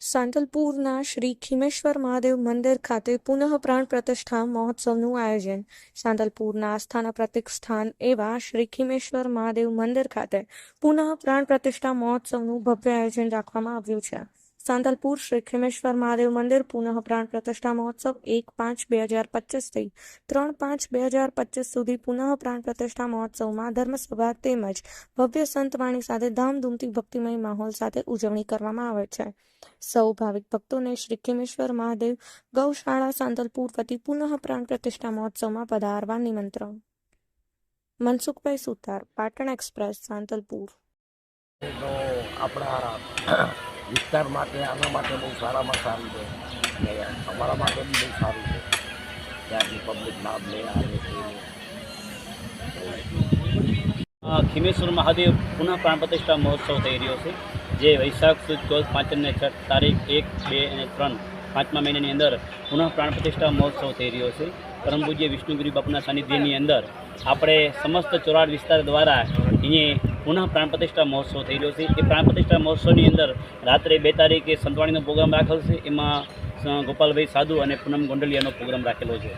સાંતલપુરના શ્રી ખીમેશ્વર મહાદેવ મંદિર ખાતે પુનઃ પ્રાણ પ્રતિષ્ઠા મહોત્સવનું આયોજન. સાંતલપુરના આસ્થાના પ્રતિક સ્થાન એવા શ્રી ખીમેશ્વર મહાદેવ મંદિર ખાતે પુનઃ પ્રાણ પ્રતિષ્ઠા મહોત્સવનું ભવ્ય આયોજન રાખવામાં આવ્યું છે. સાંતલપુર શ્રી ખેમેશ્વર મહાદેવ મંદિર પુનઃ પ્રાણ પ્રતિષ્ઠા મહોત્સવ એક પાંચ બે હજાર પચીસથી ત્રણ પાંચ બે હજાર પચીસ સુધી પુનઃ પ્રાણ પ્રતિષ્ઠા મહોત્સવમાં ધર્મસભા તેમજ ભવ્ય સંતવાણી સાથે ધામધૂમથી ભક્તિમય માહોલ સાથે ઉજવણી કરવામાં આવે છે. સૌ ભાવિક ભક્તોને શ્રી ખેમેશ્વર મહાદેવ ગૌશાળા સાંતલપુર વતી પુનઃ પ્રાણ પ્રતિષ્ઠા મહોત્સવમાં પધારવા નિમંત્રણ. મનસુખભાઈ સુતાર પાટણ એક્સપ્રેસ, સાંતલપુર. આપણા વિસ્તાર માટે, આના માટે બહુ સારામાં સારું છે. અને અમારા માટે બી બહુ સારું છે. ત્યાંથી પબ્લિક લાભ લે આવે છે. ખીમેશ્વર મહાદેવ પુનઃ પ્રાણ પ્રતિષ્ઠા મહોત્સવ થઈ રહ્યો છે, જે વૈશાખ સુદ, ચોથ, પાંચ અને છઠ તારીખ એક, બે અને ત્રણ, પાંચમા મહિનાની અંદર પુનઃ પ્રાણ પ્રતિષ્ઠા મહોત્સવ થઈ રહ્યો છે. પરમ પૂજ્ય વિષ્ણુગીરી બાપુના સાનિધ્યની અંદર આપણે સમસ્ત ચોરાડ વિસ્તાર દ્વારા અહીંયા પુનઃ પ્રાણ પ્રતિષ્ઠા મહોત્સવ થઈ રહ્યો છે. એ પ્રાણ પ્રતિષ્ઠા મહોત્સવની અંદર રાત્રે બે તારીખે સંતવાણીનો પ્રોગ્રામ રાખેલો છે. એમાં ગોપાલભાઈ સાધુ અને પૂનમ ગોંડલિયાનો પ્રોગ્રામ રાખેલો છે.